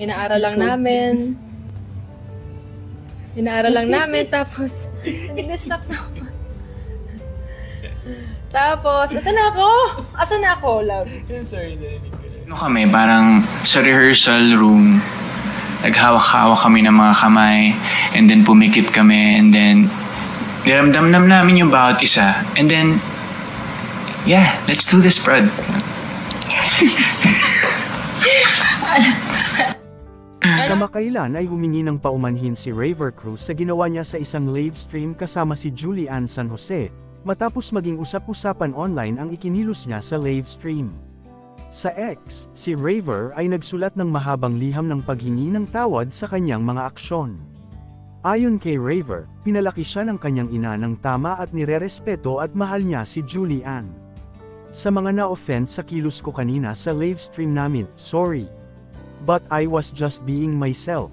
Inaaral lang namin. Inaaral lang namin, tapos, nag-stop na ako. Tapos, asan na ako? Asan na ako, love? Ano kami, parang sa rehearsal room, naghawak-hawak kami ng mga kamay, and then pumikit kami, and then niramdam namin yung bawat isa. And then, yeah, let's do this, Brad. Kamakailan ay humingi ng paumanhin si Raver Cruz sa ginawa niya sa isang live stream kasama si Julie Ann San Jose, matapos maging usap-usapan online ang ikinilos niya sa live stream. Sa X, si Raver ay nagsulat ng mahabang liham ng paghingi ng tawad sa kanyang mga aksyon. Ayon kay Raver, pinalaki siya ng kanyang ina ng tama at nirerespeto at mahal niya si Julie Ann. Sa mga na-offend sa kilos ko kanina sa live stream namin, sorry. But I was just being myself.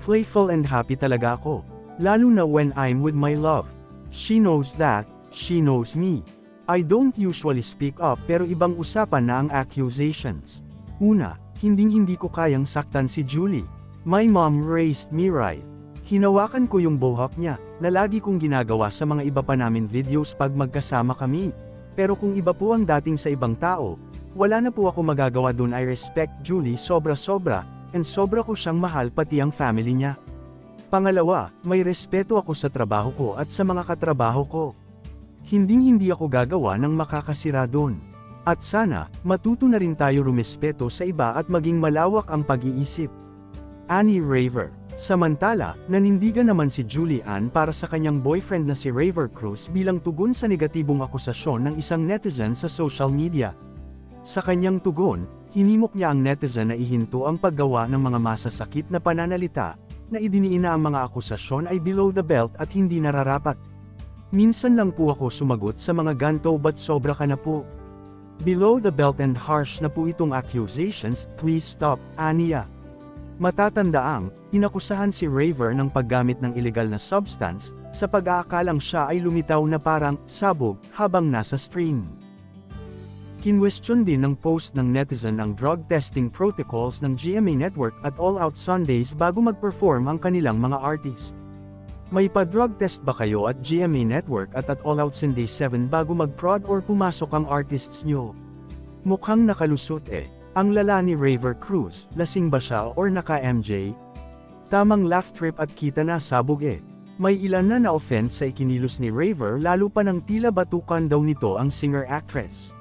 Playful and happy talaga ako. Lalo na when I'm with my love. She knows that, she knows me. I don't usually speak up pero ibang usapan na ang accusations. Una, hinding-hindi ko kayang saktan si Julie. My mom raised me right. Hinawakan ko yung bohawk niya, na lagi kong ginagawa sa mga iba pa namin videos pag magkasama kami. Pero kung iba po ang dating sa ibang tao, wala na po ako magagawa dun I respect Julie sobra-sobra, and sobra ko siyang mahal pati ang family niya. Pangalawa, may respeto ako sa trabaho ko at sa mga katrabaho ko. Hinding-hindi ako gagawa ng makakasira dun. At sana, matuto na rin tayo rumespeto sa iba at maging malawak ang pag-iisip. Annie Raver. Samantala, nanindigan naman si Julie Ann para sa kanyang boyfriend na si Raver Cruz bilang tugon sa negatibong akusasyon ng isang netizen sa social media. Sa kanyang tugon, hinimok niya ang netizen na ihinto ang paggawa ng mga masasakit na pananalita, na idiniina ang mga akusasyon ay below the belt at hindi nararapat. Minsan lang po ako sumagot sa mga ganto but sobra ka na po. Below the belt and harsh na po itong accusations, please stop, Ania. Matatandaang, inakusahan si Raver ng paggamit ng illegal na substance, sa pag-aakalang siya ay lumitaw na parang sabog habang nasa stream. Kinwestiyon din ng post ng netizen ang drug testing protocols ng GMA Network at All Out Sundays bago mag-perform ang kanilang mga artist. May pa-drug test ba kayo at GMA Network at at All Out Sunday 7 bago mag-prod or pumasok ang artists nyo? Mukhang nakalusot eh. Ang lala ni Raver Cruz, lasing ba siya or naka-MJ? Tamang laugh trip at kita na sabog eh. May ilan na na-offend sa ikinilos ni Raver lalo pa ng tila batukan daw nito ang singer-actress.